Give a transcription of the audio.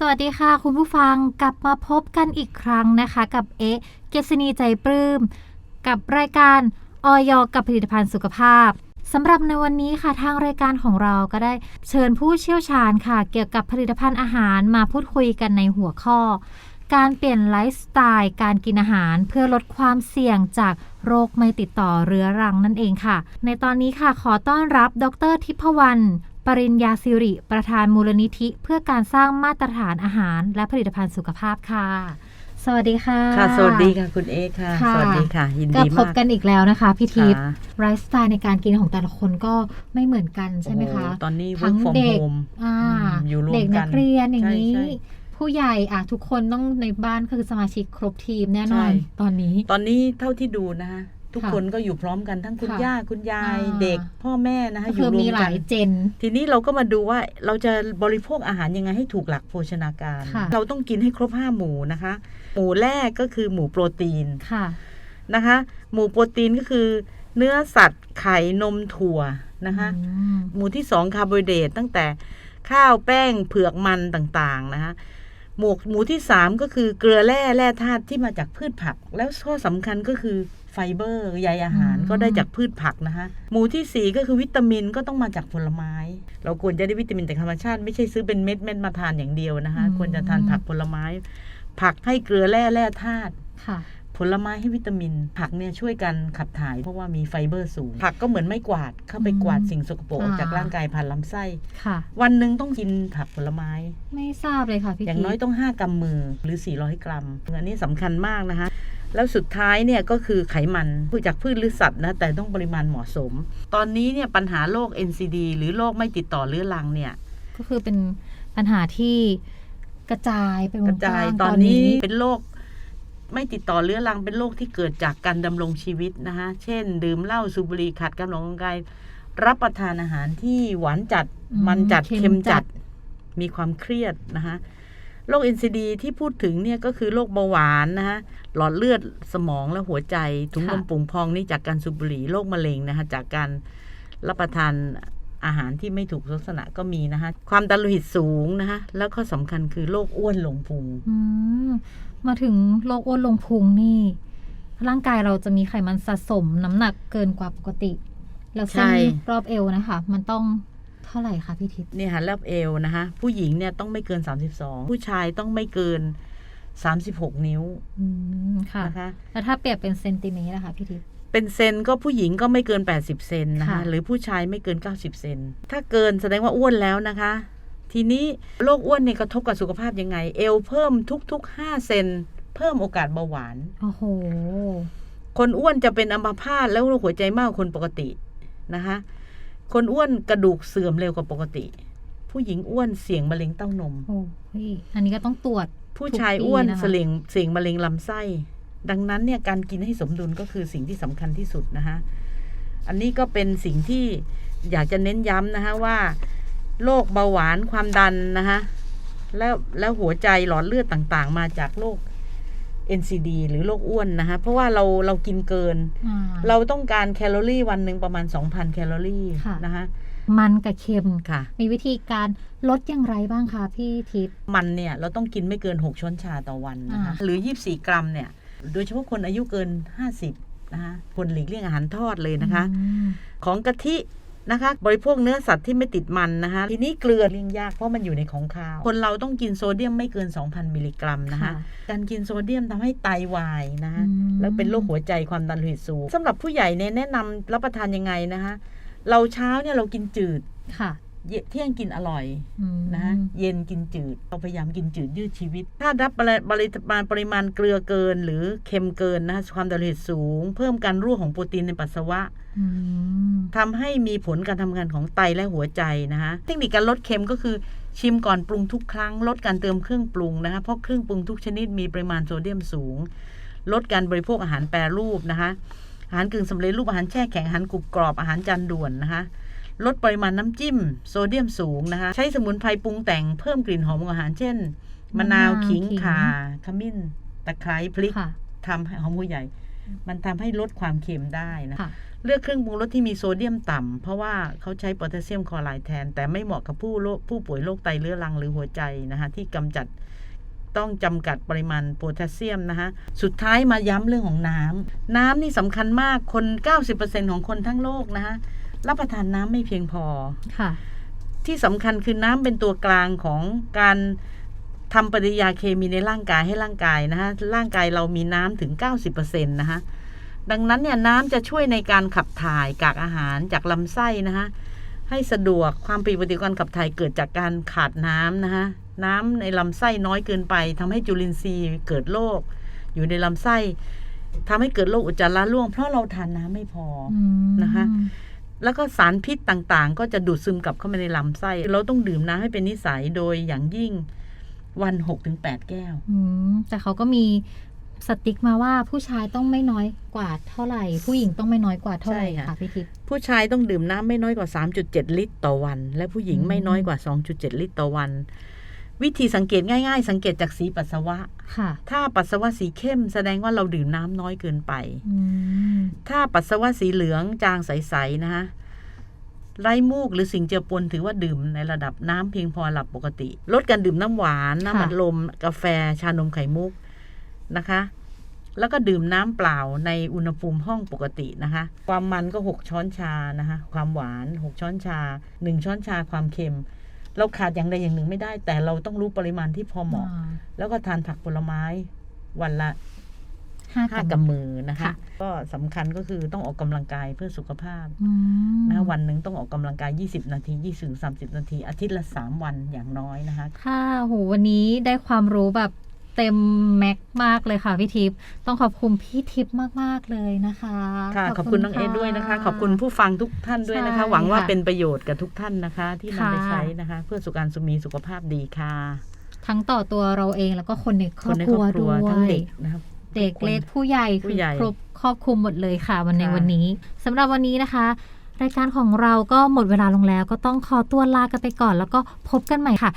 สวัสดีค่ะ คุณผู้ฟังกลับมาพบกันอีกครั้งนะคะ กับเอ๊ะเกษณีใจปลื้มกับรายการออยกับผลิตภัณฑ์สุขภาพสำหรับในวันนี้ค่ะทางรายการของเราก็ได้เชิญผู้เชี่ยวชาญค่ะ เกี่ยวกับผลิตภัณฑ์อาหารมาพูดคุยกันในหัวข้อ การเปลี่ยนไลฟ์สไตล์การกินอาหารเพื่อลดความเสี่ยงจากโรคไม่ติดต่อเรื้อรังนั่นเองค่ะ ในตอนนี้ค่ะขอต้อนรับดรทิพวรรณ ปริญญาสิริ ประธานมูลนิธิ เพื่อการสร้างมาตรฐานอาหาร และผลิตภัณฑ์สุขภาพค่ะ สวัสดีค่ะ ค่ะ สวัสดีค่ะคุณเอค่ะค่ะ สวัสดีค่ะ ยินก็ดีพมาบกกันอีกแล้วนะคะพี่ทิพย์ค่ะไลฟ์สไตล์ในการกินของแต่ละคนก็ไม่เหมือนกันใช่ไหมคะโอ้โตอนนี้ทั้ work ง from เด็ก home อ่าอืมอยู่รวมเด็กนักักนเรียนอย่างนี้ใช่ผู้ใหญ่อะทุกคนต้องในบ้านก็คือสมาชิกครบทีมแน่นอนใช่ตอนนี้ ตอนนี้เท่าที่ดูนะคะ ทุกค่ะคนก็อยู่พร้อมกันทั้งคุณค่ะย่าคุณยายอ่าเด็กพ่อแม่นะคะก็อคืยู่อรวมีมหกัลานยเจน ทีนี้เราก็มาดูว่าเราจะบริโภคอาหารยังไงให้ถูกหลักโภชนาการค่ะเราต้องกินให้ครบห้าหมู่นะคะ หมู่แรกก็คือหมู่โปรตีนค่ะนะคะ หมู่โปรตีนก็คือเนื้อสัตว์ไข่นมถั่วนะคะอืมหมู่ที่สองคาร์โบไฮเดรตตั้งแต่ข้าวแป้งเผือกมันต่างๆนะคะ หมู่หมู่ที่สามก็คือเกลือแร่แร่ธาตุที่มาจากพืชผัก แล้วข้อสำคัญก็คือไฟเบอร์ใยอาหารอืมก็ได้จากพืชผักนะคะหมู่ที่สี่ก็คือวิตามินก็ต้องมาจากผลไม้ เราควรจะได้วิตามินจากธรรมชาติ ไม่ใช่ซื้อเป็นเม็ดเม็ดๆมาทานอย่างเดียวนะคะควรจะทานผักผลไม้ ผักให้เกลือแร่แร่ธาตุค่ะ ผลไม้ให้วิตามิน ผักเนี่ยช่วยกันขับถ่ายเพราะว่ามีไฟเบอร์สูง ผักก็เหมือนไม่กวาดเข้าไปอืมกวาดสิ่งสกปรกออกจากอ่าร่างกายผ่านลำไส้ค่ะ วันหนึ่งต้องกินผักผลไม้ ไม่ทราบเลยค่ะพี่อย่างทิพน้อยย์ต้อง 5กำมือหรือ 400 กรัมอันนี้สำคัญมากนะคะแล้วสุดท้ายเนี่ยก็คือไขมันจากพืชหรือสัตว์นะแต่ต้องปริมาณเหมาะสม ตอนนี้เนี่ยปัญหาโรค NCD หรือโรคไม่ติดต่อเรื้อรังเนี่ยก็คือเป็นปัญหาที่กระจายไปวกงระจายว้งตอนนี้เป็นโรค ไม่ติดต่อเรื้อรังเป็นโรคที่เกิดจากการดำรงชีวิตนะคะเช่น ดื่มเหล้าสูบบุหรี่ขัดการออกกำลังกายรับประทานอาหารที่หวานจัดอืมันจัดค็เค็มจัดมีความเครียดนะคะโรค NCD ที่พูดถึงเนี่ยก็คือโรคเบาหวานนะคะหลอดเลือดสมองและหัวใจถุงลมโป่งพองนี่จากการสูบบุหรี่โรคมะเร็งนะคะจากการรับประทาน อาหารที่ไม่ถูกลักษณะก็มีนะคะความดันโลหิตสูงนะคะแล้วข้อสำคัญคือโรคอ้วนหลงพุงอืมมาถึงโรคอ้วนลงพุงนี่ ร่างกายเราจะมีไขมันสะสมน้ำหนักเกินกว่าปกติ แล้วเส้นใช่รอบเอวนะคะ มันต้องเท่าไหร่คะพี่ทิพย์เนี่ยค่ะรอบเอวนะคะผู้หญิงเนี่ยต้องไม่เกิน 32 ผู้ชายต้องไม่เกิน36นิ้วอืมค่ะนะคะแล้วถ้าเปรียบเป็นเซนติเมตรอะคะพี่ทิพย์ เป็นเซนก็ผู้หญิงก็ไม่เกิน 80 เซนนะคะค่ะหรือผู้ชายไม่เกิน 90 เซน ถ้าเกินแสดงว่าอ้วนแล้วนะคะ ทีนี้โรคอ้วนเนี่ยกระทบกับสุขภาพยังไง เอวเพิ่มทุกๆ 5 เซน เพิ่มโอกาสเบาหวาน โอ้โห คนอ้วนจะเป็นอัมพาตแล้วโรคหัวใจมากกว่าคนปกตินะคะ คนอ้วนกระดูกเสื่อมเร็วกว่าปกติ ผู้หญิงอ้วนเสี่ยงมะเร็งเต้านม โอ้ยอันนี้ก็ต้องตรวจ ผู้ชายทุกปีอ้วนนะคะเสี่ยงเสี่ยงมะเร็งลำไส้ ดังนั้นเนี่ยการกินให้สมดุลก็คือสิ่งที่สำคัญที่สุดนะคะอันนี้ก็เป็นสิ่งที่อยากจะเน้นย้ำนะคะว่าโรคเบาหวานความดันนะคะแล้วแล้วหัวใจหลอดเลือดต่างๆ มาจากโรค NCD หรือโรคอ้วนนะคะเพราะว่าเราเรากินเกินอ่าเราต้องการแคลอรี่วันหนึ่งประมาณ 2,000 แคลอรี่ค่ะนะคะมันกับเค็มค่ะ มีวิธีการลดอย่างไรบ้างคะพี่ทิพย์มันเนี่ยเราต้องกินไม่เกิน 6 ช้อนชาต่อวันนะคะอ่าหรือ 24 กรัมเนี่ย โดยเฉพาะคนอายุเกิน 50นะคะควรหลีกเลี่ยงอาหารทอดเลยนะคะอืมของกะทินะคะ บริโภคเนื้อสัตว์ที่ไม่ติดมันนะคะ ทีนี้เกลือเลี่ยงยากเพราะมันอยู่ในของคาว คนเราต้องกินโซเดียมไม่เกิน 2,000 มิลลิกรัมนะคะ การกินโซเดียมทำให้ไตวายนะคะอืมแล้วเป็นโรคหัวใจความดันโลหิตสูงสำหรับผู้ใหญ่เนี่ยแนะนำรับประทานยังไงนะคะ เราเช้าเนี่ยเรากินจืดค่ะ เย็นเที่ยงกินอร่อยอืมนะเย็นกินจืดเราพยายามกินจืดยืดชีวิต ถ้ารับปริปริมาณปริมาณเกลือเกิน หรือเค็มเกินนะความดันโลหิตสูง เพิ่มการรั่วของโปรตีนในปัสสาวะอืมทำให้มีผลการทำงานของไตและหัวใจนะคะเทคนิคการลดเค็มก็คือชิมก่อนปรุงทุกครั้ง ลดการเติมเครื่องปรุงนะคะเพราะเครื่องปรุงทุกชนิดมีปริมาณโซเดียมสูง ลดการบริโภคอาหารแปรรูปนะคะอาหารกึ่งสำเร็จรูปอาหารแช่แข็งอาหารกรุบกรอบอาหารจานด่วนนะคะ ลดปริมาณน้ำจิ้ม โซเดียมสูงนะคะ ใช้สมุนไพรปรุงแต่งเพิ่มกลิ่นหอมของอาหาร เช่น มะนาวมะนาวขิงขิงข่าขมิ้น ตะไคร้พริกค่ะทำให้หอมหัวใหญ่ มันทำให้ลดความเค็มได้นะค่ะเลือกเครื่องปรุงรสที่มีโซเดียมต่ำเพราะว่าเขาใช้โพแทสเซียมคลอไรด์แทน แต่ไม่เหมาะกับผู้โรคผู้ป่วยโรคไตเรื้อรังหรือหัวใจนะคะที่กำจัดต้องจำกัดปริมาณโพแทสเซียมนะคะสุดท้ายมาย้ำเรื่องของน้ำน้ำนี่สำคัญมากคน 90%ของคนทั้งโลกนะคะ รับประทานน้ำไม่เพียงพอค่ะ ที่สำคัญคือน้ำเป็นตัวกลางของการทำปฏิกิริยาเคมีในร่างกายให้ร่างกายนะคะร่างกายเรามีน้ำถึง 90%นะคะดังนั้นเนี่ยน้ำจะช่วยในการขับถ่ายกากอาหารจากลำไส้นะคะให้สะดวกความผิดปกติการขับถ่ายเกิดจากการขาดน้ำนะคะน้ำในลำไส้น้อยเกินไปทำให้จุลินทรีย์เกิดโรคอยู่ในลำไส้ทำให้เกิดโรคอุจจาระร่วง เพราะเราทานน้ำไม่พอออืมนะคะ แล้วก็สารพิษต่างๆ ก็จะดูดซึมกลับเข้ามาในลำไส้ เราต้องดื่มน้ำให้เป็นนิสัยโดยอย่างยิ่งวัน6-8ถึง8แก้ว อืมแต่เขาก็มีสติ๊กมาว่าผู้ชายต้องไม่น้อยกว่าเท่าไหร่ ผู้หญิงต้องไม่น้อยกว่าเท่าไหร่ใช่ค่ะ ค่ะพี่ทิพย์ ผู้ชายต้องดื่มน้ำไม่น้อยกว่า 3.7 ลิตรต่อวัน และผู้หญิงอืม ไม่น้อยกว่า 2.7 ลิตรต่อวัน วิธีสังเกตง่าย ๆ สังเกตจากสีปัสสาวะ ค่ะ ถ้าปัสสาวะสีเข้มแสดงว่าเราดื่มน้ำน้อยเกินไป อืม ถ้าปัสสาวะสีเหลืองจางใสๆนะคะไร้มูกหรือสิ่งเจือปนถือว่าดื่มในระดับน้ำเพียงพอหลับปกติ ลดการดื่มน้ำหวานน้ำอัดลม กาแฟชานมไข่มุกนะคะ แล้วก็ดื่มน้ำเปล่าในอุณหภูมิห้องปกตินะคะ ความมันก็ 6 ช้อนชานะคะ ความหวาน 6 ช้อนชา 1 ช้อนชาความเค็ม เราขาดอย่างใดอย่างหนึ่งไม่ได้ แต่เราต้องรู้ปริมาณที่พอเหมาะอ่าแล้วก็ทานผักผลไม้วันละ ห้าห้ากำกำมือนะคะค่ะก็สำคัญก็คือต้องออกกำลังกายเพื่อสุขภาพอืมนะวันหนึ่งต้องออกกำลังกาย 20 นาที 20 30 นาที อาทิตย์ละ 3 วันอย่างน้อยนะคะ ค่ะโหวันนี้ได้ความรู้แบบเต็มแม็กซ์มากเลยค่ะพี่ทิพย์ต้องขอบคุณพี่ทิพย์มาก ๆ เลยนะคะค่ะขอบคุณน้องเอด้วยนะคะ ขอบคุณผู้ฟังทุกท่านด้วยนะคะใช่หวังว่าค่ะเป็นประโยชน์กับทุกท่านนะคะ ที่นำไปค่ะใช้นะคะ เพื่อสุขการสุมีสุขภาพดีค่ะ ทั้งต่อตัวเราเองแล้วก็คนในครคอนบในคครัรวอบครัด้ววยทั้งเด็กนะครับ เด็กทุคนเล็กผู้ใหญ่ผู้คือใหญ่ครบครอบคลุมหมดเลยค่ะ วันในค่ะวันนี้สำหรับวันนี้นะคะ รายการของเราก็หมดเวลาลงแล้ว ก็ต้องขอตัวลากันไปก่อน แล้วก็พบกันใหม่ค่ะ